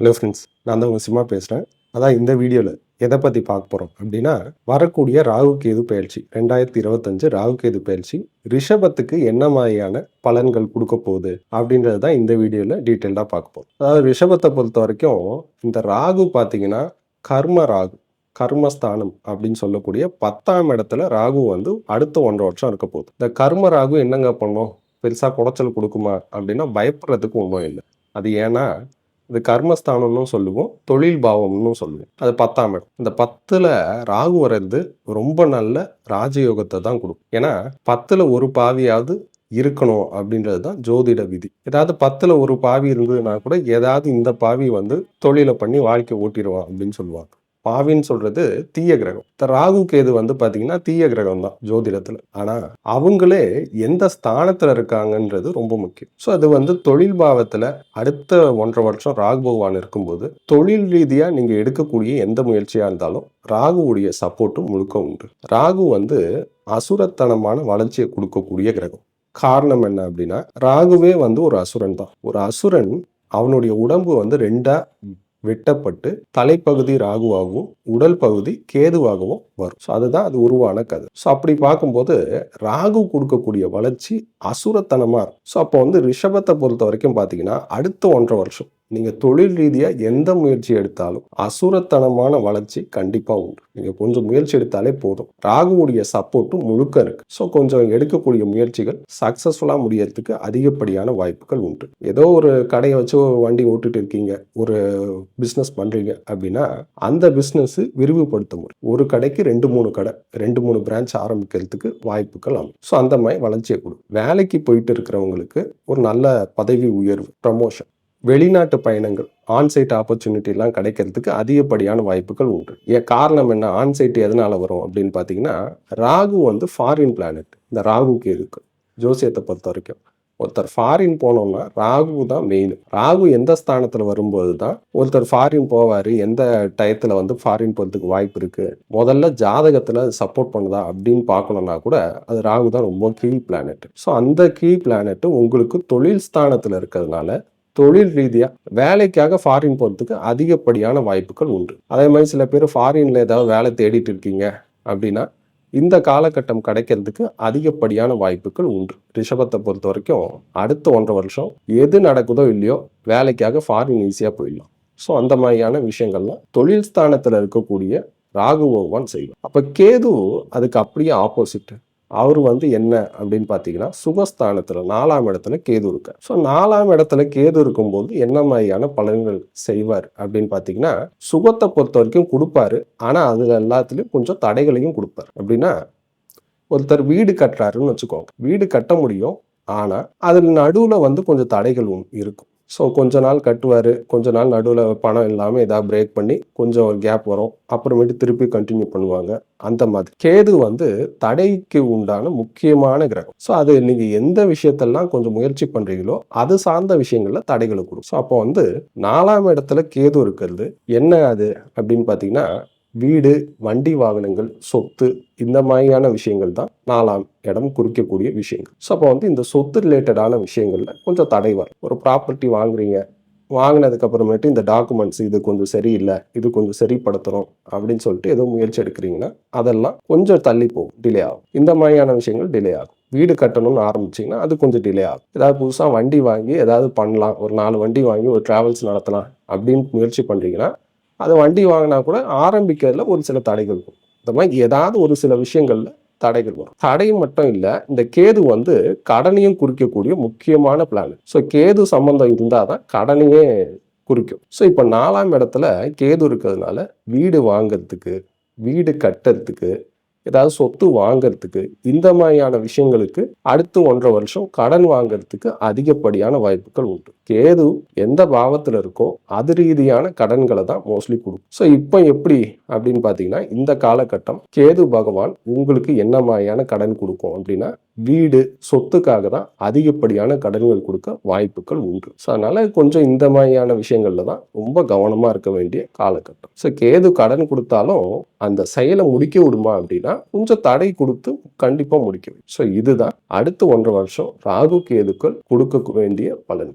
Hello friends நான் தான் உங்கள் சிம்மா பேசுகிறேன் அதான் இந்த வீடியோவில் எதை பற்றி பார்க்க போகிறோம் அப்படின்னா வரக்கூடிய ராகு கேது பயிற்சி ரெண்டாயிரத்தி இருபத்தஞ்சு ராகு கேது பயிற்சி ரிஷபத்துக்கு என்ன மாதிரியான பலன்கள் கொடுக்க போகுது அப்படின்றது தான் இந்த வீடியோவில் டீட்டெயில்டாக பார்க்க போகிறோம் அதாவது ரிஷபத்தை பொறுத்த வரைக்கும் இந்த ராகு பார்த்தீங்கன்னா கர்ம ராகு கர்மஸ்தானம் அப்படின்னு சொல்லக்கூடிய பத்தாம் இடத்துல ராகு வந்து அடுத்த ஒன்றரை வருஷம் இருக்க போகுது. இந்த கர்ம ராகு என்னங்க பண்ணும்? பெருசாக குடைச்சல் கொடுக்குமா அப்படின்னா பயப்படுறதுக்கு ஒன்றும் இல்லை. அது ஏன்னா இது கர்மஸ்தானம்னு சொல்லுவோம் தொழில் பாவம்னு சொல்லுவோம். அது பத்தாம் இடம். இந்த பத்துல ராகு வர்றது ரொம்ப நல்ல ராஜயோகத்தை தான் கொடுக்கும். ஏன்னா பத்துல ஒரு பாவியாவது இருக்கணும் அப்படின்றது தான் ஜோதிட விதி. ஏதாவது பத்துல ஒரு பாவி இருந்ததுன்னா கூட ஏதாவது இந்த பாவி வந்து தொழிலை பண்ணி வாழ்க்கை ஓட்டிடுவான் அப்படின்னு சொல்லுவாங்க. பாவின்னு சொல்றது தீய கிரகம். இந்த ராகு கேது வந்து பார்த்தீங்கன்னா தீய கிரகம் தான் ஜோதிடத்தில். ஆனால் அவங்களே எந்த ஸ்தானத்தில் இருக்காங்கன்றது ரொம்ப முக்கியம். ஸோ அது வந்து தொழில் பாவத்தில் அடுத்த ஒன்றரை வருஷம் ராகு பகவான் இருக்கும்போது தொழில் ரீதியாக நீங்கள் எடுக்கக்கூடிய எந்த முயற்சியாக இருந்தாலும் ராகுவுடைய சப்போர்ட்டும் முழுக்க உண்டு. ராகு வந்து அசுரத்தனமான வளர்ச்சியை கொடுக்கக்கூடிய கிரகம். காரணம் என்ன அப்படின்னா ராகுவே வந்து ஒரு அசுரன் தான் ஒரு அசுரன் அவனுடைய உடம்பு வந்து ரெண்டா வெட்டப்பட்டு தலைப்பகுதி ராகுவாகவும் உடல் பகுதி கேதுவாகவும் வரும். ஸோ அதுதான் அது உருவான கதை. ஸோ அப்படி பார்க்கும்போது ராகு கொடுக்கக்கூடிய வளர்ச்சி அசுரத்தனமாக இருக்கும். ஸோ அப்போ வந்து ரிஷபத்தை பொறுத்த வரைக்கும் பார்த்தீங்கன்னா அடுத்த ஒன்றரை வருஷம் நீங்கள் தொழில் ரீதியாக எந்த முயற்சி எடுத்தாலும் அசுரத்தனமான வளர்ச்சி கண்டிப்பாக உண்டு. நீங்கள் கொஞ்சம் முயற்சி எடுத்தாலே போதும். ராகுவுடைய சப்போர்ட்டும் முழுக்க இருக்கு. ஸோ கொஞ்சம் எடுக்கக்கூடிய முயற்சிகள் சக்ஸஸ்ஃபுல்லாக முடியறதுக்கு அதிகப்படியான வாய்ப்புகள் உண்டு. ஏதோ ஒரு கடையை வச்சு வண்டி ஓட்டுட்டு இருக்கீங்க ஒரு பிஸ்னஸ் பண்ணுறீங்க அப்படின்னா அந்த பிஸ்னஸ் விரிவுபடுத்த முடியும். ஒரு கடைக்கு ரெண்டு மூணு கடை ரெண்டு மூணு பிரான்ச் ஆரம்பிக்கிறதுக்கு வாய்ப்புகள் அமையும் ஸோ அந்த மாதிரி வளர்ச்சியை கொடுக்கும் வேலைக்கு போயிட்டு இருக்கிறவங்களுக்கு ஒரு நல்ல பதவி உயர்வு ப்ரமோஷன் வெளிநாட்டு பயணங்கள் ஆன்சைட் ஆப்பர்ச்சுனிட்டிலாம் கிடைக்கிறதுக்கு அதிகப்படியான வாய்ப்புகள் உண்டு. ஏன் காரணம் என்ன? ஆன்சைட் எதனால் வரும் அப்படின்னு பார்த்தீங்கன்னா ராகு வந்து ஃபாரின் பிளானட் இந்த ராகுக்கு இருக்கு ஜோசியத்தை பொறுத்த வரைக்கும். ஒருத்தர் ஃபாரின் போனோம்னா ராகு தான் மெயின் ராகு எந்த ஸ்தானத்தில் வரும்போது தான் ஒருத்தர் ஃபாரின் போவார் எந்த டயத்தில் வந்து ஃபாரின் போகிறதுக்கு வாய்ப்பு இருக்குது முதல்ல ஜாதகத்தில் சப்போர்ட் பண்ணுதா அப்படின்னு பார்க்கணுன்னா கூட அது ராகு தான் ரொம்ப கீழ் பிளானட் ஸோ அந்த கீழ் பிளானட் உங்களுக்கு தொழில் ஸ்தானத்தில் இருக்கிறதுனால தொழில் ரீதியாக வேலைக்காக ஃபாரின் போகிறதுக்கு அதிகப்படியான வாய்ப்புகள் உண்டு. அதே மாதிரி சில பேர் ஃபாரினில் ஏதாவது வேலை தேடிட்டு இருக்கீங்க அப்படின்னா இந்த காலகட்டம் கிடைக்கிறதுக்கு அதிகப்படியான வாய்ப்புகள் உண்டு. ரிஷபத்தை பொறுத்த வரைக்கும் அடுத்த ஒன்றரை வருஷம் எது நடக்குதோ இல்லையோ வேலைக்காக ஃபாரின் ஈஸியாக போயிடலாம். ஸோ அந்த மாதிரியான விஷயங்கள்லாம் தொழில் ஸ்தானத்தில் இருக்கக்கூடிய ராகு பகவான் செய்வார் அப்போ கேது அதுக்கு அப்படியே ஆப்போசிட் அவர் வந்து என்ன அப்படின்னு பார்த்தீங்கன்னா சுகஸ்தானத்தில் நாலாம் இடத்துல கேது இருக்கார். ஸோ நாலாம் இடத்துல கேது இருக்கும்போது என்ன மாதிரியான பலன்கள் செய்வார் அப்படின்னு பார்த்தீங்கன்னா சுகத்தை பொறுத்த வரைக்கும் கொடுப்பாரு. ஆனால் அதில் எல்லாத்துலேயும் கொஞ்சம் தடைகளையும் கொடுப்பார். அப்படின்னா ஒருத்தர் வீடு கட்டுறாருன்னு வச்சுக்கோங்க. வீடு கட்ட முடியும். ஆனால் அதில் நடுவில் வந்து கொஞ்சம் தடைகள் இருக்கும். ஸோ கொஞ்ச நாள் கட்டுவார். கொஞ்ச நாள் நடுவில் பணம் இல்லாமல் ஏதாவது பிரேக் பண்ணி கொஞ்சம் ஒரு கேப் வரும். அப்புறமேட்டு திருப்பி கண்டினியூ பண்ணுவாங்க. அந்த மாதிரி. கேது வந்து தடைக்கு உண்டான முக்கியமான கிரகம். ஸோ அது நீங்கள் எந்த விஷயத்தெல்லாம் கொஞ்சம் முயற்சி பண்ணுறீங்களோ அது சார்ந்த விஷயங்களில் தடைகளை கொடுக்கும். ஸோ அப்போ வந்து நாலாம் இடத்துல கேது இருக்கிறது. என்ன அது? அப்படின்னு பார்த்தீங்கன்னா வீடு வண்டி வாகனங்கள் சொத்து இந்த மாதிரியான விஷயங்கள் தான் நாலாம் இடம் குறிக்கக்கூடிய விஷயங்கள். ஸோ அப்போ வந்து இந்த சொத்து ரிலேட்டடான விஷயங்களில் கொஞ்சம் தடை வரும். ஒரு ப்ராப்பர்ட்டி வாங்குறீங்க வாங்கினதுக்கு அப்புறமேட்டு இந்த டாக்குமெண்ட்ஸ் இது கொஞ்சம் சரியில்லை இது கொஞ்சம் சரிப்படுத்தணும் அப்படின்னு சொல்லிட்டு ஏதோ முயற்சி எடுக்கிறீங்கன்னா அதெல்லாம் கொஞ்சம் தள்ளி போகும் டிலே ஆகும். இந்த மாதிரியான விஷயங்கள் டிலே ஆகும். வீடு கட்டணும்னு ஆரம்பிச்சிங்கன்னா அது கொஞ்சம் டிலே ஆகும். ஏதாவது புதுசாக வண்டி வாங்கி ஏதாவது பண்ணலாம் ஒரு நாலு வண்டி வாங்கி ஒரு ட்ராவல்ஸ் நடத்தலாம் அப்படின்னு முயற்சி பண்ணுறீங்கன்னா அது வண்டி வாங்கினா கூட ஆரம்பிக்கிறதுல ஒரு சில தடைகள் இருக்கும் இந்த மாதிரி ஏதாவது ஒரு சில விஷயங்களில் தடைகள் வரும். தடை மட்டும் இல்லை இந்த கேது வந்து கடனையும் குறிக்கக்கூடிய முக்கியமான பிளான் ஸோ கேது சம்பந்தம் இருந்தால் தான் கடனையே குறிக்கும். ஸோ இப்போ நாலாம் இடத்துல கேது இருக்கிறதுனால வீடு வாங்கிறதுக்கு வீடு கட்டுறதுக்கு ஏதாவது சொத்து வாங்கிறதுக்கு இந்த மாதிரியான விஷயங்களுக்கு அடுத்து ஒன்றரை வருஷம் கடன் வாங்கிறதுக்கு அதிகப்படியான வாய்ப்புகள் உண்டு. கேது எந்த பாவத்தில் இருக்கோ அது ரீதியான கடன்களை தான் மோஸ்ட்லி கொடுக்கும். ஸோ இப்போ எப்படி அப்படின்னு பார்த்தீங்கன்னா இந்த காலகட்டம் கேது பகவான் உங்களுக்கு என்ன மாதிரியான கடன் கொடுக்கும் அப்படின்னா வீடு சொத்துக்காக தான் அதிகப்படியான கடன்கள் கொடுக்க வாய்ப்புகள் உண்டு. ஸோ அதனால் கொஞ்சம் இந்த மாதிரியான விஷயங்களில் தான் ரொம்ப கவனமாக இருக்க வேண்டிய காலகட்டம். ஸோ கேது கடன் கொடுத்தாலும் அந்த செயலை முடிக்க விடுமா அப்படின்னா கொஞ்சம் தடை கொடுத்து கண்டிப்பாக முடிக்க ஸோ இதுதான் அடுத்த ஒன்றரை வருஷம் ராகு கேதுக்கள் கொடுக்க வேண்டிய பலன்